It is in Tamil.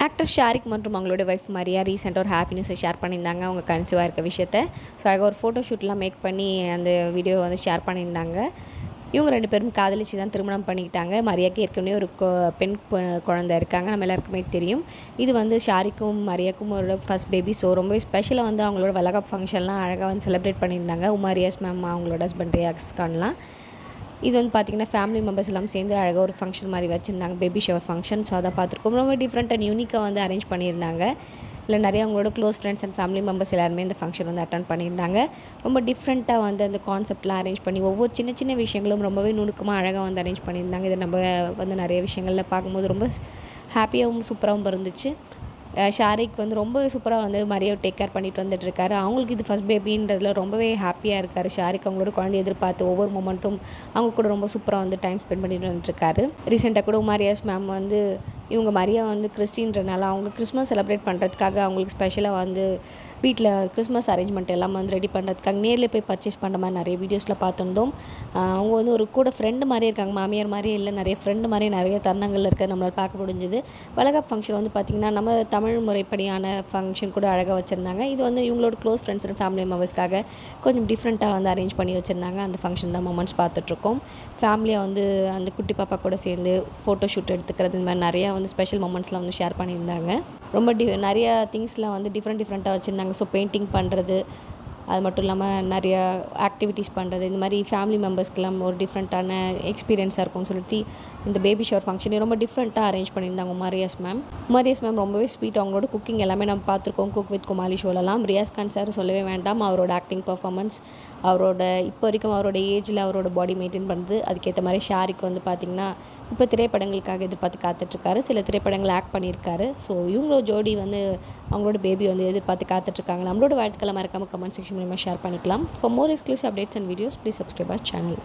ஆக்டர் ஷாரிக் மற்றும் அவங்களோட ஒய்ஃப் மரியா ரீசெண்டாக ஒரு ஹாப்பி நியூஸை ஷேர் பண்ணியிருந்தாங்க. அவங்க கன்சிவாக இருக்க விஷயத்த. ஸோ அழகாக ஒரு ஃபோட்டோ ஷூட்லாம் மேக் பண்ணி அந்த வீடியோவை வந்து ஷேர் பண்ணியிருந்தாங்க. இவங்க ரெண்டு பேரும் காதலிச்சு தான் திருமணம் பண்ணிக்கிட்டாங்க. மரியாக்கு ஏற்கனவே ஒரு பெண் குழந்தை இருக்காங்க. நம்ம எல்லாருக்குமே தெரியும். இது வந்து ஷாரிக்கும் மரியாக்கும் ஒரு ஃபஸ்ட் பேபி ஸோ ரொம்பவே ஸ்பெஷலாக வந்து அவங்களோட வளகப் ஃபங்க்ஷன்லாம் அழகாக வந்து செலிப்ரேட் பண்ணியிருந்தாங்க. உமாரியாஸ் மேம் அவங்களோட ஹஸ்பண்ட் ரியாக்ஸ் கான்லாம். இது வந்து பார்த்திங்கன்னா ஃபேமிலி மெம்பர்ஸ் எல்லாம் சேர்ந்து அழகாக ஒரு ஃபங்க்ஷன் மாதிரி வச்சுருந்தாங்க. பேபி ஷவர் ஃபங்க்ஷன் ஸோ அதை பார்த்துருக்கோம் ரொம்ப டிஃப்ரெண்ட் அண்ட் யூனிக்காக வந்து அரேஞ்ச் பண்ணியிருந்தாங்க. இதில் நிறைய அவங்களோட close friends and family members எல்லாருமே இந்த ஃபங்க்ஷன் வந்து அட்டன் பண்ணியிருந்தாங்க. ரொம்ப டிஃப்ரெண்ட்டாக வந்து அந்த கான்செப்ட்லாம் அரேஞ்ச் பண்ணி ஒவ்வொரு சின்ன சின்ன விஷயங்களும் ரொம்பவே நுணுக்கமாக அழகாக வந்து அரேஞ்ச் பண்ணியிருந்தாங்க. இதை நம்ம வந்து நிறைய விஷயங்களில் பார்க்கும்போது ரொம்ப ஹாப்பியாகவும் சூப்பராகவும் இருந்துச்சு. ஷாரிக் வந்து ரொம்ப சூப்பராக வந்து மரியாதை டேக் கேர் பண்ணிட்டு வந்துட்டுருக்காரு அவங்களுக்கு இது ஃபஸ்ட் பேபின்றதுல ரொம்பவே ஹாப்பியாக இருக்கார். ஷாரிக் அவங்களோட குழந்தைய எதிர்பார்த்து ஒவ்வொரு மொமெண்ட்டும் அவங்க கூட ரொம்ப சூப்பராக வந்து டைம் ஸ்பெண்ட் பண்ணிட்டு வந்துட்டுருக்காரு ரீசெண்டாக கூட உமாரியாஸ் மேம் வந்து இவங்க மரியா வந்து கிறிஸ்டின்றனால அவங்க கிறிஸ்மஸ் செலிப்ரேட் பண்ணுறதுக்காக அவங்களுக்கு ஸ்பெஷலாக வந்து வீட்டில் கிறிஸ்மஸ் அரேஞ்ச்மெண்ட் எல்லாம் வந்து ரெடி பண்ணுறதுக்காக நேரில் போய் பர்ச்சேஸ் பண்ணுற மாதிரி நிறைய வீடியோஸில் பார்த்துருந்தோம். அவங்க வந்து ஒரு கூட ஃப்ரெண்டு மாதிரி இருக்காங்க. மாமியார் மாதிரியே இல்லை நிறைய ஃப்ரெண்டு மாதிரியே நிறைய தருணங்கள் இருக்க நம்மளால் பார்க்க முடிஞ்சுது. வளகாப் ஃபங்க்ஷன் வந்து பார்த்திங்கன்னா நம்ம தமிழ் முறைப்படியான ஃபங்க்ஷன் கூட அழகாக வச்சுருந்தாங்க. இது வந்து இவங்களோட க்ளோஸ் ஃப்ரெண்ட்ஸ் அண்ட் ஃபேமிலி மெம்பர்ஸ்க்காக கொஞ்சம் டிஃப்ரெண்ட்டாக வந்து அரேஞ்ச் பண்ணி வச்சுருந்தாங்க. அந்த ஃபங்க்ஷன் தான் மூமெண்ட்ஸ் பார்த்துட்ருக்கோம் ஃபேமிலியாக வந்து அந்த குட்டி பாப்பா கூட சேர்ந்து ஃபோட்டோ ஷூட் எடுத்துக்கிறது இந்த மாதிரி நிறையா வந்து ஸ்பெஷல் மூமெண்ட்ஸ்லாம் வந்து ஷேர் பண்ணியிருந்தாங்க. ரொம்ப டி நிறையா திங்ஸ்லாம் வந்து டிஃப்ரெண்ட் டிஃப்ரெண்ட்டாக வச்சுருந்தாங்க. ஸோ பெயிண்டிங் பண்ணுறது அது மட்டும் இல்லாமல் நிறையா ஆக்டிவிட்டீஸ் பண்ணுறது இந்த மாதிரி ஃபேமிலி மெம்பர்ஸ்க்கெல்லாம் ஒரு டிஃப்ரெண்ட்டான எக்ஸ்பீரியன்ஸாக இருக்கும்னு சொல்லிட்டு இந்த பேபி ஷவர் ஃபங்க்ஷனே ரொம்ப டிஃப்ரெண்ட்டாக அரேஞ்ச் பண்ணியிருந்தாங்க உமாரியாஸ் மேம் உமாரியாஸ் மேம் ரொம்பவே ஸ்வீட் அவங்களோட குக்கிங் எல்லாமே நம்ம பார்த்துருக்கோம். Cook with Comali ஷோலலாம் Riyaz Khan sir சொல்லவே வேண்டாம். அவரோட ஆக்டிங் பர்ஃபார்மன்ஸ் அவரோட இப்போ வரைக்கும் அவரோட ஏஜில் அவரோட பாடி மெயின்டைன் பண்ணுறது அதுக்கேற்ற மாதிரி ஷாரிக் வந்து பார்த்திங்கன்னா இப்போ திரைப்படங்களுக்காக எதிர்பார்த்து காத்துட்ருக்காரு சில திரைப்படங்கள் ஆக்ட் பண்ணியிருக்காரு. ஸோ இவங்களோட ஜோடி வந்து அவங்களோட பேபி வந்து எதிர்பார்த்து காத்துட்ருக்காங்க. நம்மளோட வாழ்த்துக்களை மறக்காமல் கமெண்ட் செக்ஷன் மூலிமா ஷேர் பண்ணிக்கலாம். For more exclusive updates and videos please subscribe our channel